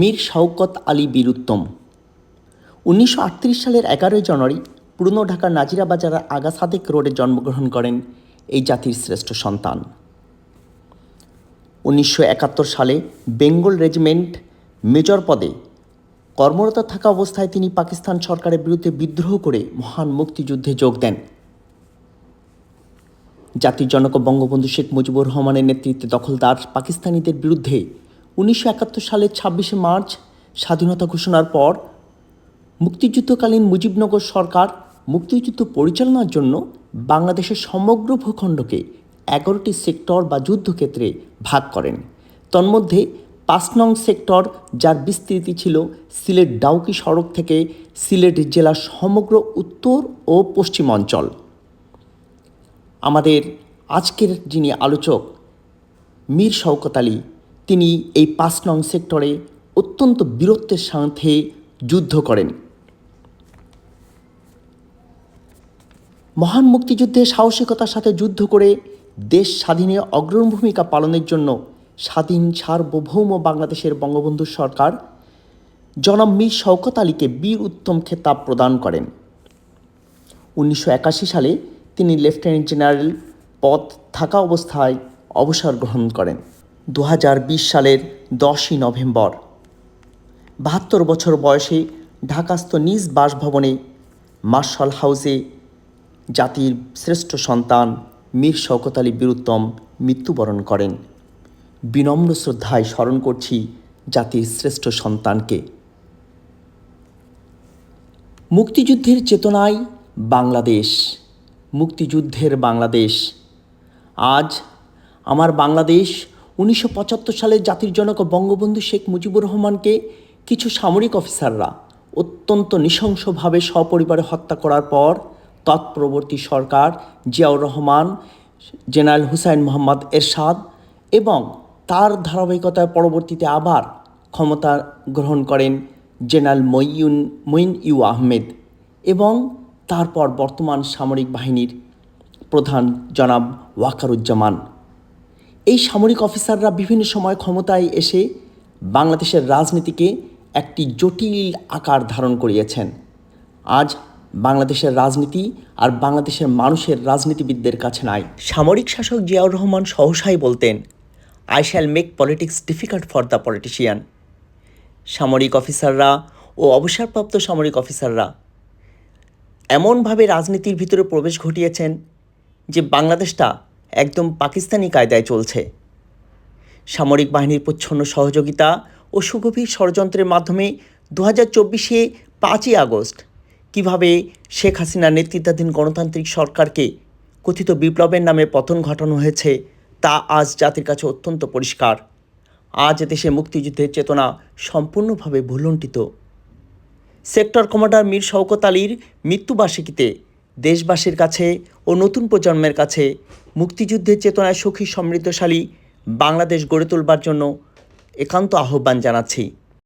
মীর শওকত আলী বীরুত্তম। উনিশশো আটত্রিশ সালের এগারোই জানুয়ারি পুরনো ঢাকার নাজিরা বাজারের আগা সাদেক রোডে জন্মগ্রহণ করেন এই জাতির শ্রেষ্ঠ সন্তান। উনিশশো একাত্তর সালে বেঙ্গল রেজিমেন্ট মেজর পদে কর্মরত থাকা অবস্থায় তিনি পাকিস্তান সরকারের বিরুদ্ধে বিদ্রোহ করে মহান মুক্তিযুদ্ধে যোগ দেন। জাতির জনক বঙ্গবন্ধু শেখ মুজিবুর রহমানের নেতৃত্বে দখলদার পাকিস্তানিদের বিরুদ্ধে উনিশশো একাত্তর সালের ছাব্বিশে মার্চ স্বাধীনতা ঘোষণার পর মুক্তিযুদ্ধকালীন মুজিবনগর সরকার মুক্তিযুদ্ধ পরিচালনার জন্য বাংলাদেশের সমগ্র ভূখণ্ডকে এগারোটি সেক্টর বা যুদ্ধক্ষেত্রে ভাগ করেন। তন্মধ্যে পাঁচ নং সেক্টর, যার বিস্তৃতি ছিল সিলেট ডাউকি সড়ক থেকে সিলেট জেলার সমগ্র উত্তর ও পশ্চিম অঞ্চল। আমাদের আজকের যিনি আলোচক মীর শওকত আলী তিনি এই পাঁচ নং সেক্টরে অত্যন্ত বীরত্বের সাথে যুদ্ধ করেন। মহান মুক্তিযুদ্ধে সাহসিকতার সাথে যুদ্ধ করে দেশ স্বাধীনে অগ্রণ ভূমিকা পালনের জন্য স্বাধীন সার্বভৌম বাংলাদেশের বঙ্গবন্ধু সরকার জনাব মীর শওকত আলীকে বীর উত্তম খেতাব প্রদান করেন। উনিশশো একাশি সালে তিনি লেফটেন্যান্ট জেনারেল পদ থাকা অবস্থায় অবসর গ্রহণ করেন। দু হাজার বিশ সালের দশই নভেম্বর। বাহাত্তর বছর বয়সে ঢাকাস্থ নিজ বাসভবনে মার্শাল হাউসে জাতির শ্রেষ্ঠ সন্তান মীর শওকত আলী বীরুত্তম মৃত্যুবরণ করেন। বিনম্র শ্রদ্ধায় স্মরণ করছি জাতির শ্রেষ্ঠ সন্তানকে। মুক্তিযুদ্ধের চেতনায় বাংলাদেশ, মুক্তিযুদ্ধের বাংলাদেশ। আজ আমার বাংলাদেশ উনিশশো পঁচাত্তর সালে জাতির জনক বঙ্গবন্ধু শেখ মুজিবুর রহমানকে কিছু সামরিক অফিসাররা অত্যন্ত নৃশংসভাবে সপরিবারে হত্যা করার পর তৎপরবর্তী সরকার জিয়াউর রহমান, জেনারেল হুসাইন মোহাম্মদ এরশাদ এবং তার ধারাবাহিকতায় পরবর্তীতে আবার ক্ষমতা গ্রহণ করেন জেনারেল মইউন মইন ইউ আহমেদ এবং তারপর বর্তমান সামরিক বাহিনীর প্রধান জনাব ওয়াকারুজ্জামান। এই সামরিক অফিসাররা বিভিন্ন সময় ক্ষমতায় এসে বাংলাদেশের রাজনীতিকে একটি জটিল আকার ধারণ করিয়েছেন। আজ বাংলাদেশের রাজনীতি আর বাংলাদেশের মানুষের রাজনীতিবিদদের কাছে নাই। সামরিক শাসক জিয়াউর রহমান সহসাই বলতেন I shall make politics difficult for the politician সামরিক অফিসাররা ও অবসরপ্রাপ্ত সামরিক অফিসাররা এমনভাবে রাজনীতির ভিতরে প্রবেশ ঘটিয়েছেন যে বাংলাদেশটা একদম পাকিস্তানি কায়দায় চলছে। সামরিক বাহিনীর প্রচ্ছন্ন সহযোগিতা ও সুগভীর ষড়যন্ত্রের মাধ্যমে দু হাজার চব্বিশে পাঁচই আগস্ট কীভাবে শেখ হাসিনার নেতৃত্বাধীন গণতান্ত্রিক সরকারকে কথিত বিপ্লবের নামে পতন ঘটানো হয়েছে, তা আজ জাতির কাছে অত্যন্ত পরিষ্কার। আজ দেশে মুক্তিযুদ্ধের চেতনা সম্পূর্ণভাবে ভুলুণ্ঠিত। সেক্টর কমান্ডার মীর শওকত আলীর মৃত্যুবার্ষিকীতে দেশবাসীর কাছে ও নতুন প্রজন্মের কাছে মুক্তিযুদ্ধের চেতনায় সুখী সমৃদ্ধশালী বাংলাদেশ গড়ে তোলবার জন্য একান্ত আহ্বান জানাচ্ছি।